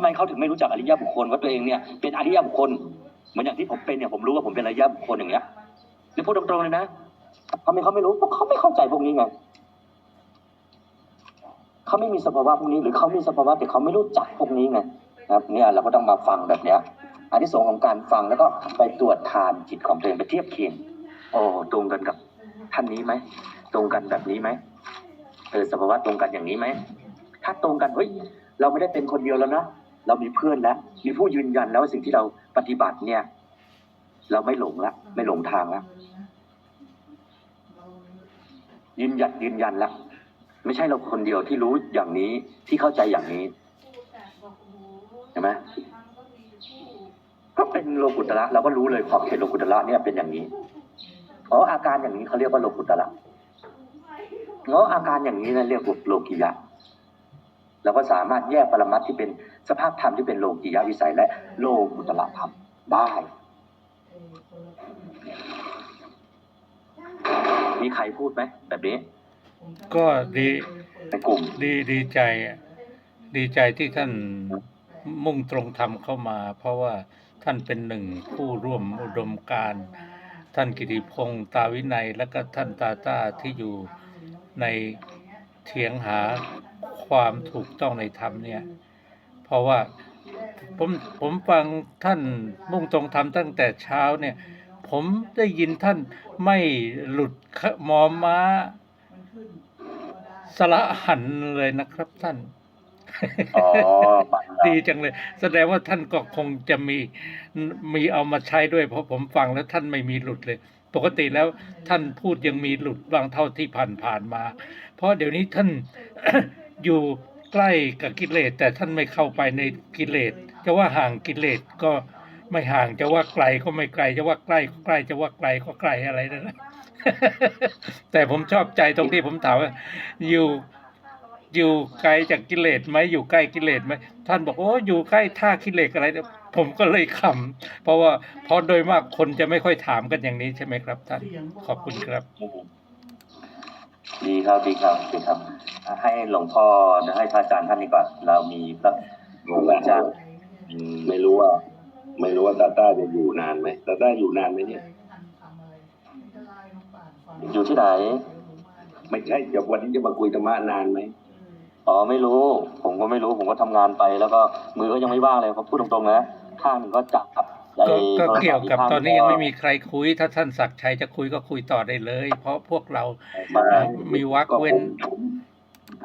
ไมเขาถึงไม่รู้จักอริยบุคคลว่าตัวเองเนี่ยเป็นอริยบุคคลเหมือนอย่างที่ผมเป็นเนี่ยผมรู้ว่าผมเป็นอริยบุคคลอย่างเงี้ยนี่พูดตรงๆเลยนะทำไมเขาไม่รู้เพราะเขาไม่เข้าใจพวกนี้ไงเขาไม่มีสภาวะพวกนี้หรือเขามีสภาวะแต่เขาไม่รู้จักพวกนี้ไงนะครับเนี่ยเราก็ต้องมาฟังแบบเนี้ยอันที่สองของการฟังแล้วก็ไปตรวจทานจิตของตัวเองไปเทียบเคียงโอ้ตรงกันกับท่านนี้ไหมตรงกันแบบนี้ไหมเออสภาวะตรงกันอย่างนี้ไหมถ้าตรงกันเฮ้ยเราไม่ได้เป็นคนเดียวแล้วนะ เรามีเพื่อนแล้ว มีผู้ยืนยันแล้วว่าสิ่งที่เราปฏิบัติเนี่ย เราไม่หลงละไม่หลงทางละยืนยันยืนยันละไม่ใช่เราคนเดียวที่รู้อย่างนี้ที่เข้าใจอย่างนี้เห็นไหมก็เป็นโลกุตระเราก็รู้เลยขอบเขตโลกุตระเนี่ยเป็นอย่างนี้อ๋ออาการอย่างนี้เขาเรียกว่าโลกุตระอ๋ออาการอย่างนี้นะเรียกว่าโลกิยะ เราก็สามารถแยกปรมัตถ์ที่เป็นสภาพธรรมที่เป็นโลกียวิสัยและโลกุตละธรรมได้ มีใครพูดไหมแบบนี้ ก็ดีในกลุ่มดีดีใจอะดีใจที่ท่านมุ่งตรงธรรมเข้ามา เพราะว่าท่านเป็นหนึ่งผู้ร่วมอุดมการณ์ท่านกิติพงศ์ตาวินัย และก็ท่านตาตาที่อยู่ในเถียงหา ความถูกต้องในธรรมเนี่ย เพราะว่าผมผมฟังท่านมุ่งตรงธรรมตั้งแต่เช้าเนี่ย ผมได้ยินท่านไม่หลุดขมอม้า สละหันเลยนะครับท่านอ๋อปัญญาดีจังเลย แสดงว่าท่านก็คงจะมีมีเอามาใช้ด้วย เพราะผมฟังแล้วท่านไม่มีหลุดเลย ปกติแล้วท่านพูดยังมีหลุดบางเท่าที่ผ่านผ่านๆมา เพราะเดี๋ยวนี้ท่าน อยู่ใกล้กับกิเลสแต่ท่านไม่เข้าไปในกิเลสจะว่าห่างกิเลสก็ไม่ห่างจะว่าไกลก็ไม่ไกล จะว่าใกล้ก็ใกล้จะว่าไกลก็ไกลอะไรนั่นนะแต่ผมชอบใจตรงที่ผมถามว่าอยู่อยู่ไกลจากกิเลสไหมอยู่ใกล้กิเลสไหมท่านบอกโอ้อยู่ใกล้ท่ากิเลสอะไรเนี่ยผมก็เลยขำเพราะว่าเพราะโดยมากคนจะไม่ค่อยถามกันอย่างนี้ใช่ไหมครับท่านขอบคุณครับ ดีครับดีครับดีครับ ให้หลวงพ่อให้พระอาจารย์ท่านดีกว่า เรามีพระครูอาจารย์อืมไม่รู้ว่า ไม่รู้ว่าตาต้าจะอยู่นานไหมตาต้าอยู่นานไหมเนี่ย อยู่ที่ไหน ไม่ใช่จะวันนี้จะมาคุยธรรมะนานไหมอ๋อไม่รู้ ผมก็ไม่รู้ผมก็ทำงานไป แล้วก็มือก็ยังไม่ว่างเลยเขาพูดตรงๆนะข้างหนึ่งก็จับกับไอ้ก็ก็โทรศัพท์เกี่ยวกับข้าตอนนี้ยังไม่มีใครคุย ถ้าท่านศักดิ์ชัยจะคุยก็คุยต่อได้เลย เพราะพวกเรามามีวักก็เว้ผนม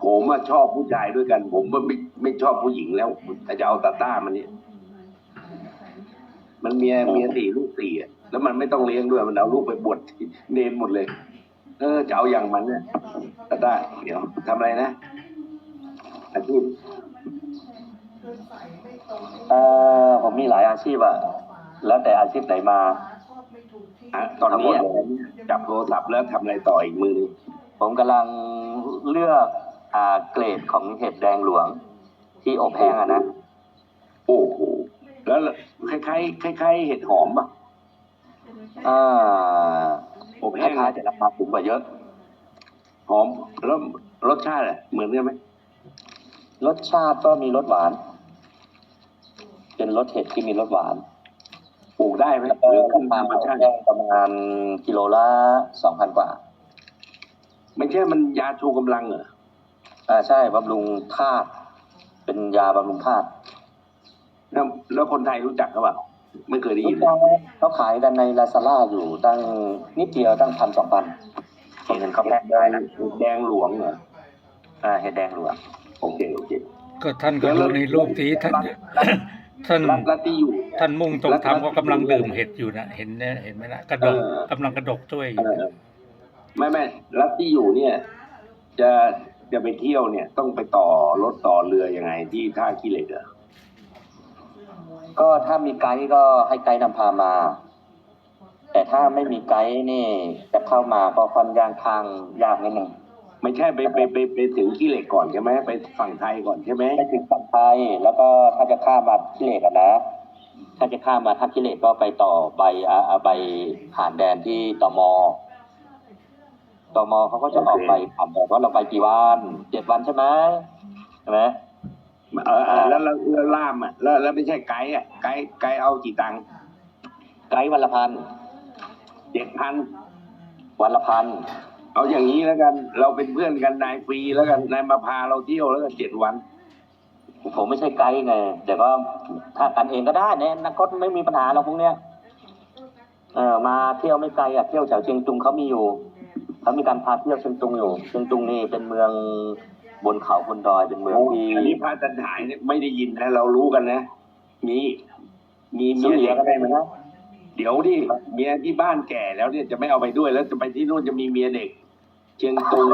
ผมผมอะชอบผู้ชายด้วยกัน ผมว่าไม่ไม่ชอบผู้หญิงแล้วจะเอาตาต้ามันเนี่ย มันเมียเมียสี่ลูกสี่อะแล้วมันไม่ต้องเลี้ยงด้วยมันเอาลูกไปบวชเนนหมดเลย เออจะเอาอย่างมันเนี่ยตาต้าเดี๋ยวทำอะไรนะอาชีพเอ่อผมมีหลายอาชีพอะแล้วแต่อาชีพไหนมาอะตอนนี้อะจับโทรศัพท์แล้วทำอะไรต่ออีกมือหนึงผมกำลังเลือกอ่า เกรดของเห็ดแดงหลวง ที่อบแห้งอะนะ โอ้โห แล้วคล้ายๆคล้ายๆเห็ดหอมป่ะ อ่าอบคแห้งล้ายๆแต่ราคาถูกกว่าเยอะ หอม แล้วรสชาติอะเหมือนกันไหมรสชาติก็มีรสหวาน เป็นรสเห็ดที่มีรสหวาน ปลูกได้ไหมแล้วหก็รือราขึ้นคาธรรมชาติแห้งประมาณกิโลละสองพันกว่า ไม่ใช่มันยาชูกำลังเหรอ อ่าใช่บำรุงธาตุเป็นยาบำรุงธาตุแล้วแล้วคนไทยรู้จักเขาเปล่าไม่เคยได้ยินเขาขายกันในลาซาร่าอยู่ตั้งนิดเดียวตั้งพันสองพันผมเห็นเขาแพ็คได้นะแดงหลวงเหรออ่าเห็ดแดงหลวงโอเคโอเคก็ท่านก็ดูในรูปที่ท่านท่านรัตรัตที่อยู่ท่านมุ่งตรงธรรมก็กำลังดื่มเห็ดอยู่นะเห็นเนี่ยเห็นไหมนะกระดกเออกำลังกระดกช่วยอเอยู่อไม่ไม่รัตที่อยู่เนี่ย จะ จะไปเที่ยวเนี่ยต้องไปต่อรถต่อเรือยังไงที่ท่าขี้เหล็กเหรอก็ถ้ามีไกด์ก็ให้ไกด์นำพามา แต่ถ้าไม่มีไกด์นี่จะเข้ามาก็ค่อนข้างทางยากนิดนึงไม่ใช่ไปไปไปไปถึงขี้เหล็กก่อนใช่ไหมไปฝั่งไทยก่อนใช่ไหมไปถึงฝั่งไทยแล้วก็ถ้าจะข้ามมาทิเลกอะนะ ถ้าจะข้ามมาท่าทิเลกก็ไปต่อใบอ่าอ่าใบผ่านแดนที่ตม ตมเขาก็จะออกใบผ่านแดนว่าเราไปกี่วันเจ็ดวันใช่ไหมใช่ไหมเออเออแล้วแล้วแล้วล่ามอะแล้วแล้วไม่ใช่ไกด์อะไกด์ไกด์เอากี่ตังค์ไกด์วันละพันเจ็ดพันวันละพันเอาอย่างนี้แล้วกัน เราเป็นเพื่อนกันนายฟรีแล้วกันนายมาพาเราเที่ยวแล้วกันเจ็ดวัน ผมไม่ใช่ไกด์ไงแต่ก็ถ้ากันเองก็ได้เนี่ยนักก็ไม่มีปัญหาเราพวกเนี้ยเออมาเที่ยวไม่ไกลอะเที่ยวแถวเชียงตุงเขามีอยู่ เขามีการพาเที่ยวเชียงตุงอยู่เชียงตุงนี่เป็นเมืองบนเขาบนดอยเป็นเมืองที่อันนี้พระจันฉายเนี่ยไม่ได้ยินนะเรารู้กันนะมีมีซื้เมีอยเหลืเด็อกก็ได้ไหมนะเดี๋ยวดิเมียที่บ้านแก่แล้วเนี่ยจะไม่เอาไปด้วยแล้วจะไปที่นู่นจะมีเมียเด็ก เชียงตุง